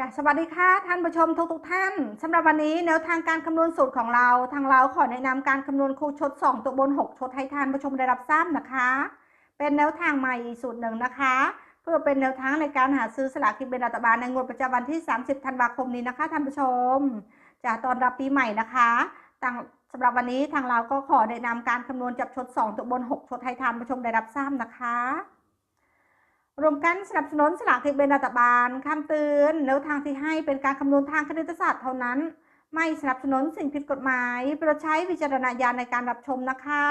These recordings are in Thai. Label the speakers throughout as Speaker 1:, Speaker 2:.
Speaker 1: จ้ะสวัสดีค่ะท่านผู้ชมทุกทุกท่านสำหรับวันนี้แนวทางการคำนวณสูตรของเราทางเราขอแนะนำการคำนวณคูชด 2 ตัวบน 6 ชดให้ท่านผู้ชมได้รับทราบนะคะ เป็นแนวทางใหม่อีสูตรหนึ่งนะคะ เพื่อเป็นแนวทางในการหาซื้อสลากกินแบ่งรัฐบาลในงวดประจำวันที่ 30 ธันวาคมนี้นะคะท่านผู้ชมจะตอนรับปีใหม่นะคะต่างสำหรับวันนี้ทางเราก็ขอแนะนำการคำนวณจับชด 2 ตัวบน 6 ชดให้ท่านผู้ชมได้รับทราบนะคะ รวมกันสนับสนุนสลากกินแบ่งรัฐบาลคำเตือนแนวทางที่ให้เป็นการคำนวณทางคณิตศาสตร์เท่านั้น ไม่สนับสนุนสิ่งผิดกฎหมายโปรดใช้วิจารณญาณในการรับชมนะคะ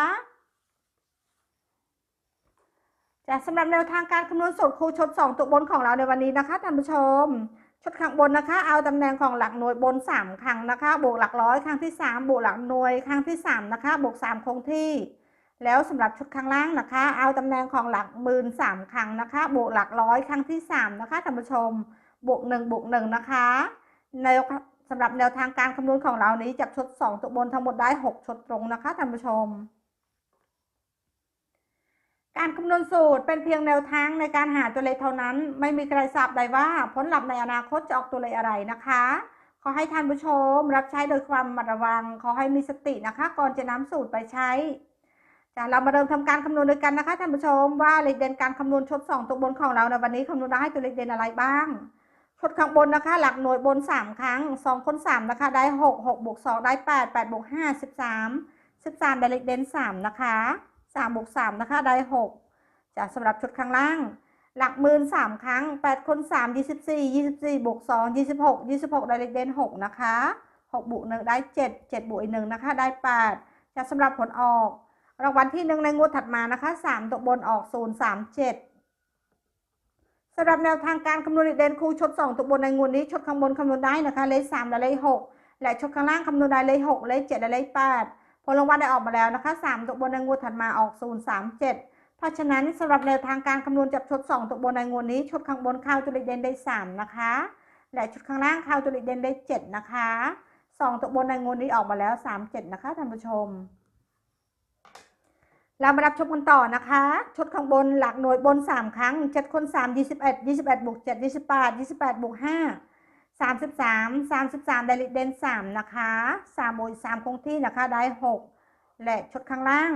Speaker 1: จะสำหรับแนวทางการคำนวณสูตรคูณชด 2 ตัวบนของเราในวันนี้นะคะท่านผู้ชม ชดข้างบนนะคะ เอาตำแหน่งของหลักหน่วยบน 3 ครั้งนะคะ บวกหลักร้อยครั้งที่ 3 บวกหลักหน่วยครั้งที่ 3 นะคะ บวก 3 คงที่ แล้วสำหรับชุดข้างล่างนะคะ เอาตำแหน่งของหลักหมื่นสามครั้งนะคะ บวกหลักร้อยครั้งที่สามนะคะท่านผู้ชม บวกหนึ่งบวกหนึ่งนะคะแนสำหรับแนวทางการคำนวณของเรานี้จับชดสองตัวบนทั้งหมดได้หกชดตรงนะคะท่านผู้ชมการคำนวณสูตรเป็นเพียงแนวทางในการหาตัวเลขเท่านั้น ไม่มีใครทราบได้ว่าผลลัพธ์ในอนาคตจะออกตัวเลขอะไรนะคะ ขอให้ท่านผู้ชม รับใช้โดยความระมัดระวัง ขอให้มีสตินะคะ ก่อนจะนำสูตรไปใช้ จ้ะเรามาเริ่มทำการคำนวณด้วยกันนะคะท่านผู้ชมว่าเลขเด่นการคำนวณชดสองตัวบนของเราในวันนี้คำนวณได้ตัวเลขเด่นอะไรบ้างชดข้างบนนะคะ หลักหน่วยบนสามครั้งสองคนสามนะคะได้หกหกบวกสองได้แปดแปดบวกห้าสิบสามสิบสามได้เลขเด่นสามนะคะสามบวกสามนะคะได้หกจ้ะสำหรับชุดข้างล่าง หลักหมื่นสามครั้งแปดคนสามยี่สิบสี่ยี่สิบสี่บวกสองยี่สิบหกยี่สิบหกได้เลขเด่นหกนะคะหกบวกหนึ่งได้เจ็ดเจ็ดบวกอีกหนึ่งนะคะได้แปดจะสำหรับผลออก รางวัลที่หนึ่งในงวดถัดมานะคะสามตัวบนออกศูนย์สามเจ็ดสำหรับแนวทางการคำนวณเด่นคู่ชดสองตัวบนในงวดนี้ชดข้างบนคำนวณได้นะคะ เลขสามและเลขหกและชดข้างล่างคำนวณได้เลขหกเลขเจ็ดและเลขแปดผลรางวัลได้ออกมาแล้วนะคะสามตัวบนในงวดถัดมาออกศูนย์สามเจ็ดเพราะฉะนั้นสำหรับแนวทางการคำนวณจับชดสองตัวบนในงวดนี้ชดข้างบนเข้าตัวเลขเด่นได้สามนะคะและชุดข้างล่างเข้าตัวเลขเด่นได้เจ็ดนะคะสองตัวบนในงวดนี้ออกมาแล้วสามเจ็ดนะคะท่านผู้ชม เรามารับชมกันต่อนะคะ ชุดข้างบนหลักหน่วยบน 3 ครั้ง 7 คน 3 21 21บวก7 28 28บวก5 33 33 ได้ลขเดน3นะคะ3บวก3คงที่นะคะได้ 6 และชุดข้างล่าง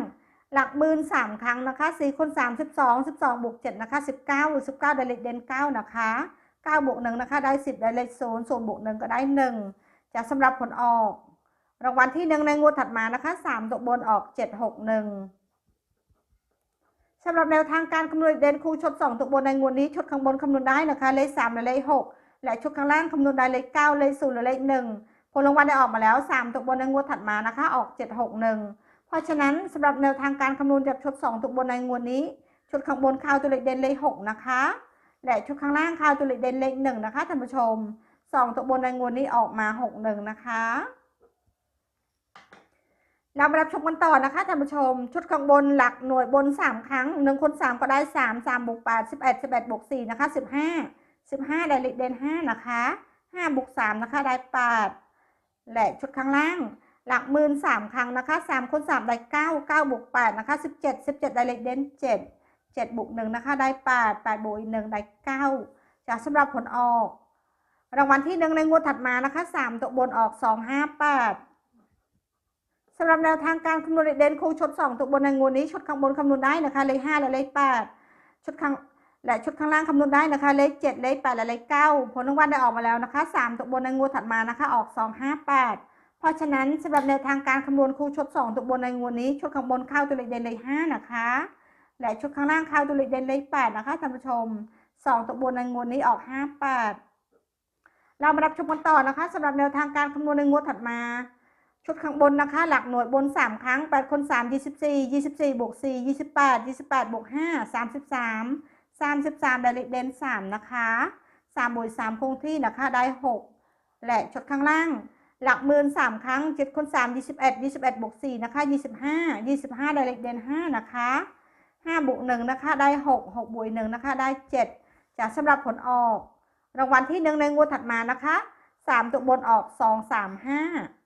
Speaker 1: หลักหมื่น3ครั้งนะคะ 4 คน 3 12 12บวก7นะคะ19 19 ได้ลขเดน9นะคะ9บวก1นะคะได้ 10 ได้เลข0 0บวก1ก็ได้ 1 จะสำหรับผลออก รางวัลที่หนึ่งในงวดถัดมานะคะ3ตัวบนออก 761 สำหรับแนวทางการคำนวณเด่นคูณชด2ตัวบนในงวดนี้ชดข้างบนคำนวณได้นะคะเลข3และเลข6และชดข้างล่างคำนวณได้เลข9เลข0และเลข1ผลรางวัลได้ออกมาแล้ว 3ตัวบนในงวดถัดมานะคะ ออก 761 เพราะฉะนั้นสำหรับแนวทางการคำนวณจับชด2ตัวบนในงวดนี้ชดข้างบนข่าวตัวเลขเด่นเลข6นะคะและชดข้างล่างข่าวตัวเลขเด่นเลข1นะคะท่านผู้ชม 2ตัวบนในงวดนี้ออกมา 61 นะคะ เรามารับชมกันต่อนะคะท่านผู้ชม ชุดข้างบนหลักหน่วยบน 3 ครั้ง1คน3 ก็ได้ 3 3บวก8 11 11บวก4นะคะ15 15 ได้เลขเด่น5นะคะ5บวก3นะคะได้8และชุดข้างล่าง หลักหมื่น3ครั้งนะคะ3คน3ได้9 9บวก8นะคะ17 17 ได้เลขเด่น7 7บวก1นะคะได้ 8 8บวกอีก1ได้ 9จากสำหรับผลออก รางวัลที่หนึ่งในงวดถัดมานะคะ 3 ตัวบนออก 2 5 8 สำหรับแนวทางการคำนวณเด่นครูชด2ตัวบนในงวดนี้ชดข้างบนคำนวณได้นะคะเลข5และเลข8ชุดข้างและชุดข้างล่างคำนวณได้นะคะเลข7เลข8และเลข9ผลรางวัลได้ออกมาแล้วนะคะ3ตัวบนในงวดถัดมานะคะออก 2 5 8 เพราะฉะนั้นสำหรับแนวทางการคำนวณครูชด2ตัวบนในงวดนี้ชุดข้างบนเข้าตัวเลขเด่นเลข5นะคะ และชุดข้างล่างเข้าตัวเลขเด่นเลข8นะคะท่านผู้ชม 2ตัวบนในงวดนี้ออก 5 8 เรามารับชมกันต่อนะคะสำหรับแนวทางการคำนวณในงวดถัดมา ชุดข้างบนนะคะ หลักหน่วยบน 3 ครั้ง 8 คน 3 24 24บวก4 28 28บวก5 33 33ได้เลขเด่น3นะคะ3บวก3คงที่นะคะได้ 6 และชุดข้างล่าง หลักหมื่น3ครั้ง 7 คน 3 21 21บวก4นะคะ25 25ได้เลขเด่น5นะคะ5บวก1นะคะได้ 6 6บวก1นะคะได้ 7จากสำหรับผลออก รางวัลที่ 1 ในงวดถัดมานะคะ 3 ตัวบนออก 2 3 5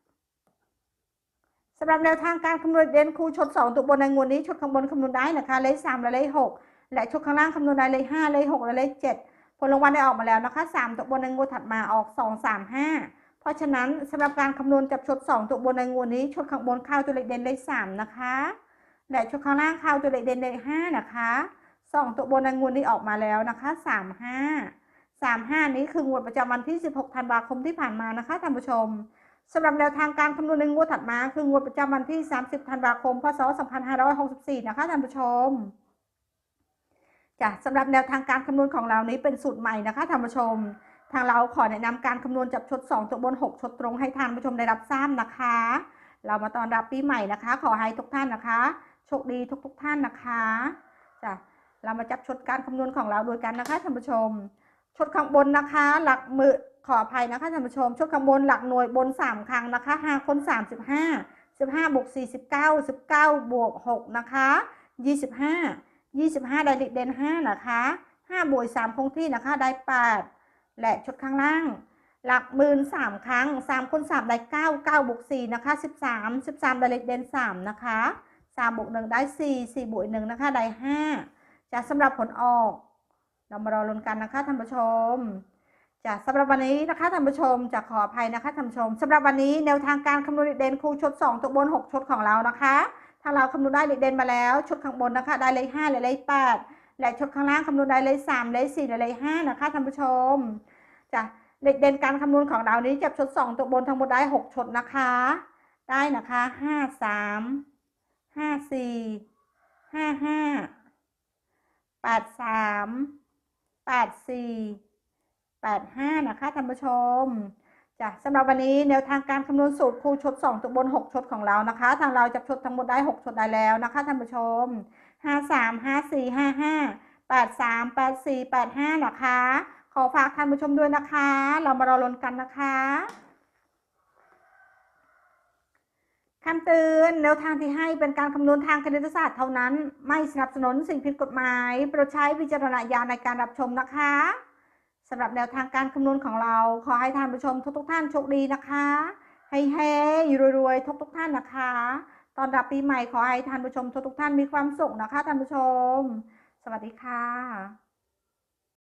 Speaker 1: สำหรับแนวทางการคำนวณเด่นคูชด2ตัวบนในงวดนี้ชดข้างบนคำนวณได้นะคะเลข3และเลข6และชดข้างล่างคำนวณได้เลข5เลข6และเลข7ผลรางวัลได้ออกมาแล้วนะคะสามตัวบนในงวดถัดมาออกสองสามห้าเพราะฉะนั้นสำหรับการคำนวณจับชดสองตัวบนในงวดนี้ชดข้างบนเข้าตัวเลขเด่นเลขสามนะคะและชดข้างล่างเข้าตัวเลขเด่นเลขห้านะคะสองตัวบนในงวดนี้ออกมาแล้วนะคะสามห้าสามห้านี้คืองวดประจำวันที่ 16 ธันวาคมที่ผ่านมานะคะท่านผู้ชม สำหรับแนวทางการคำนวณในงวดถัดมา คืองวดประจำวันที่ 30 ธันวาคม พศ 2564 นะคะท่านผู้ชมจ้ะสำหรับแนวทางการคำนวณของเรานี้เป็นสูตรใหม่นะคะท่านผู้ชม ทางเราขอแนะนำการคำนวณจับชด 2 ตัวบน 6 ชดตรงให้ท่านผู้ชมได้รับทราบนะคะ เรามาตอนรับปีใหม่นะคะ ขอให้ทุกท่านนะคะ โชคดีทุกๆทท่านนะคะจ้ะเรามาจับชดการคำนวณของเราโดยกันนะคะท่านผู้ชม ชดข้างบนนะคะ หลักมือ ขออภัยนะคะท่านผู้ชมชดข้างบนหลักหน่วยบน 3 ครั้งนะคะ5คน35 15บวก4 19 19บวก6นะคะ25 25 ได้เลขเด่น5นะคะ5บวก3คงที่นะคะได้8และชุดข้างล่าง หลักหมื่นสามครั้ง3คูณ3ได้9 9บวก4นะคะ13 13 ได้เลขเด่น3นะคะ3บวก1ได้ 4 4บวก1นะคะได้5จะสำหรับผลออก เรามารอลุ้นกันนะคะท่านผู้ชม จะสำหรับวันนี้นะคะท่านผู้ชมจะขออภัยนะคะท่านผู้ชมสำหรับวันนี้แนวทางการคำนวณเด่นครูชด2 ตัวบน 6ชดของเรานะคะถ้าเราคำนวณได้เด่นมาแล้วชดข้างบนนะคะ ได้เลข5และเลข8และชดข้างล่างคำนวณได้เลข3เลข4และเลข5นะคะท่านผู้ชมจะเด่นการคำนวณของเรานี้จับชด2 ตัวบนทั้งหมดได้ 6ชดนะคะ ได้นะคะ5 3 5 4 5 5 8 3 8 4 8 5 นะคะท่านผู้ชมจ้ะสำหรับวันนี้แนวทางการคำนวณสูตรครูชด2ตัวบน 6 ชดของเรานะคะ ทางเราจะชดทั้งหมดได้ 6 ชดได้แล้วนะคะท่านผู้ชม 5 3 5 4 5 5 8 3 8 4 8 5 นะคะ ขอฝากท่านผู้ชมด้วยนะคะ เรามารอลุ้นกันนะคะคำเตือนแนวทางที่ให้เป็นการคำนวณทางคณิตศาสตร์เท่านั้น ไม่สนับสนุนสิ่งผิดกฎหมายโปรดใช้วิจารณญาณในการรับชมนะคะำหรับแนวทางการคำนวณของเรา ขอให้ท่านผู้ชมทุกทกท่านโชคดีนะคะให้เฮ้รวยๆทุกทกท่านนะคะตอนรับปีใหม่ขอให้ท่านผู้ชมทุกทกท่านมีความสุขนะคะท่านผู้ชม สวัสดีค่ะ